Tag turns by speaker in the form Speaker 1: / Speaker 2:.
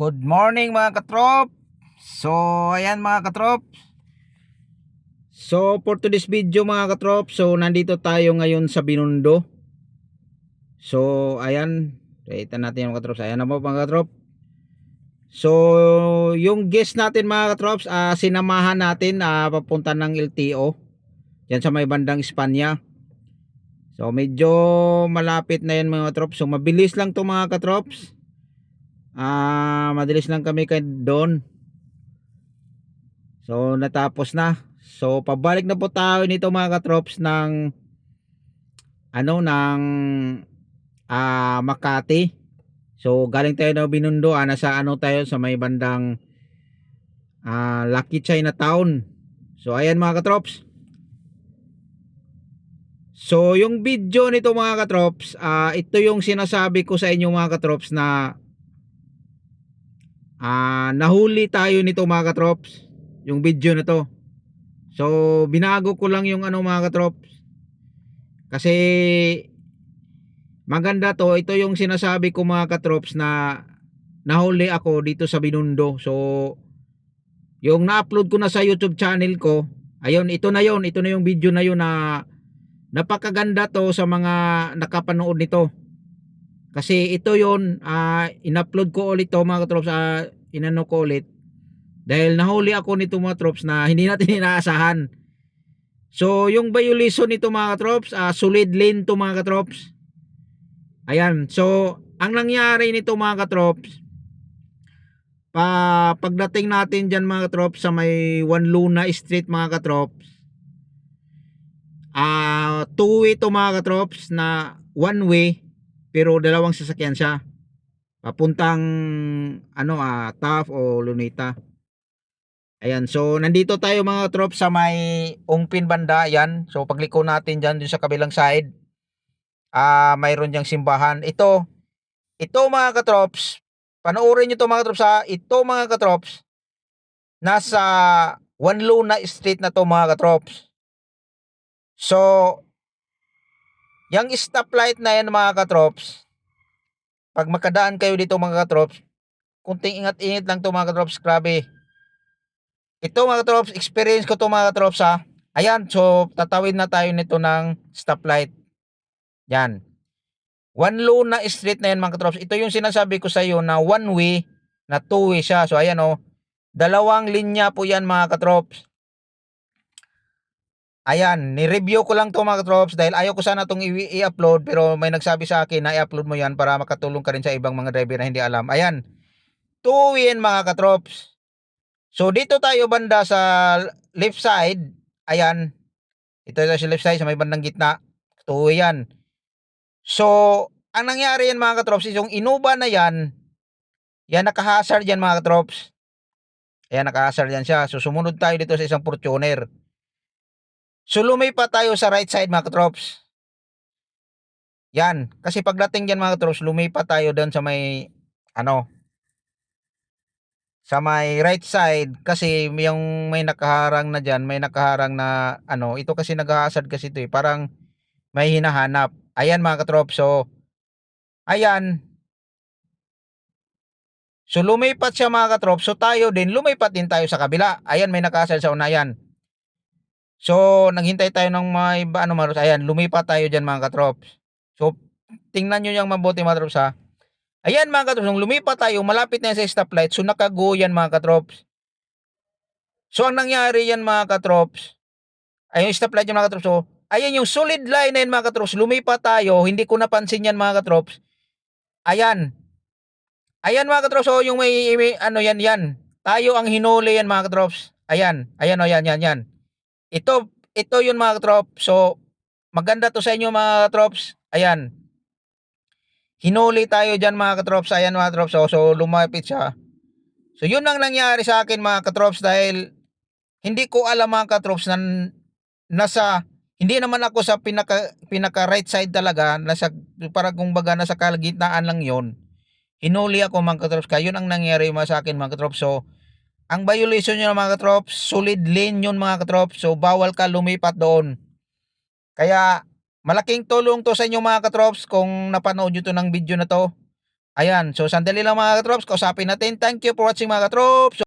Speaker 1: Good morning mga katrop. So, ayan mga katrop. So, for today's video mga katrop, so nandito tayo ngayon sa Binundo. So, ayan. Kita natin yung mga katrops. Ayan na po mga katrop. So, yung guest natin mga katrops, ah, sinamahan natin ah, papunta ng LTO. Yan sa may bandang Espanya. So, medyo malapit na yan mga katrops. So, mabilis lang to mga katrops. Ah, madalis lang kami kay doon. So, natapos na. So, pabalik na po tayo nito mga katrops ng ano ng ah Makati. So, galing tayo ng Binundo, ah, nasa ano tayo sa may bandang ah Lucky Chinatown. So, ayan mga katrops. So, yung video nito mga katrops, ah ito yung sinasabi ko sa inyo mga katrops na Ah, nahuli tayo nito mga katrops. Yung video na to. So, binago ko lang yung ano mga katrops. Kasi maganda to. Ito yung sinasabi ko mga katrops na nahuli ako dito sa Binundo. So, yung na-upload ko na sa YouTube channel ko, ayun, ito na yon Ito na yung video na yun na napakaganda to sa mga nakapanood nito. Kasi ito yon ah in-upload ko ulit to mga katrops sa inano ko ulit. Dahil nahuli ako nito mga trops na hindi natin inaasahan. So yung violation nito mga katrops, ah solid lane to mga katrops. Ayan, so ang nangyari nito mga katrops, pa pagdating natin diyan mga katrops sa may One Luna Street mga katrops, ah two way to mga katrops na one way pero dalawang sasakyan siya papuntang ano ah TAF o Lunita ayan so nandito tayo mga trop sa may Ungpin banda. Ayan so pagliko natin dyan dun sa kabilang side ah mayroon diyang simbahan. Ito ito mga katrops panoorin nyo to mga katrops ha. Ito mga katrops nasa One Luna Street na to mga katrops. So Yang stoplight na yan mga katrops, pag makadaan kayo dito mga katrops, kunting ingat-ingat lang to mga katrops, grabe. Ito mga katrops, experience ko to mga katrops ha. Ayan, so tatawid na tayo nito ng stoplight. Yan. One Luna Street na yan mga katrops. Ito yung sinasabi ko sa iyo na one way na two way siya. So ayan oh, dalawang linya po yan mga katrops. Ayan, ni-review ko lang to mga katrops dahil ayaw ko sana itong i-upload pero may nagsabi sa akin na i-upload mo yan para makatulong ka rin sa ibang mga driver na hindi alam. Ayan, tuwin mga katrops. So dito tayo banda sa left side. Ayan, ito sa left side sa may bandang gitna. Tuwi yan. So, ang nangyari yan mga katrops is yung inuba na yan, yan nakahazard yan mga katrops. Ayan, nakahazard yan siya. So, sumunod tayo dito sa isang Fortuner. So lumipat tayo sa right side mga katrops. Yan. Kasi pagdating dyan mga katrops, lumipat tayo doon sa may, ano, sa may right side kasi yung may nakaharang na dyan, may nakaharang na, ano, ito kasi naghahasad kasi ito eh, parang may hinahanap. Ayan mga katrops, so, ayan. So lumipat siya mga katrops, so tayo din, lumipat din tayo sa kabila. Ayan, may nakahasad sa unayan. So, naghintay tayo ng may ba- ano maros. Ayan, lumipat tayo diyan mga katrops. So, tingnan niyo yung mabuti mga katrops ha. Ayan mga katrops, nung lumipat tayo, malapit na yan sa stoplight. So, nakago yan mga katrops. So, ang nangyari yan mga katrops, ay yung stoplight yan mga katrops. So, ayan yung solid line na yan mga katrops. Lumipat tayo, hindi ko napansin yan mga katrops. Ayan. Ayan mga katrops, so yung may, may ano yan yan. Tayo ang hinuli yan mga katrops. Ayan, ayan o yan, yan, yan. Ito, ito yun mga katrops. So, maganda to sa inyo mga katrops. Ayan. Hinuli tayo dyan mga katrops. Ayan mga katrops. So, so lumapit siya. So, yun ang nangyari sa akin mga katrops dahil hindi ko alam mga katrops na nasa, hindi naman ako sa pinaka, pinaka right side talaga. Nasa, para kung baga nasa kalagitnaan lang yon Hinuli ako mga katrops. Yun ang nangyari mga sa akin mga katrops. So, ang violation nyo mga katrops, solid lane yun mga katrops. So, bawal ka lumipat doon. Kaya, malaking tulong to sa inyo mga katrops kung napanood nyo to ng video na to. Ayan, so sandali lang mga katrops, kausapin natin. Thank you for watching mga katrops.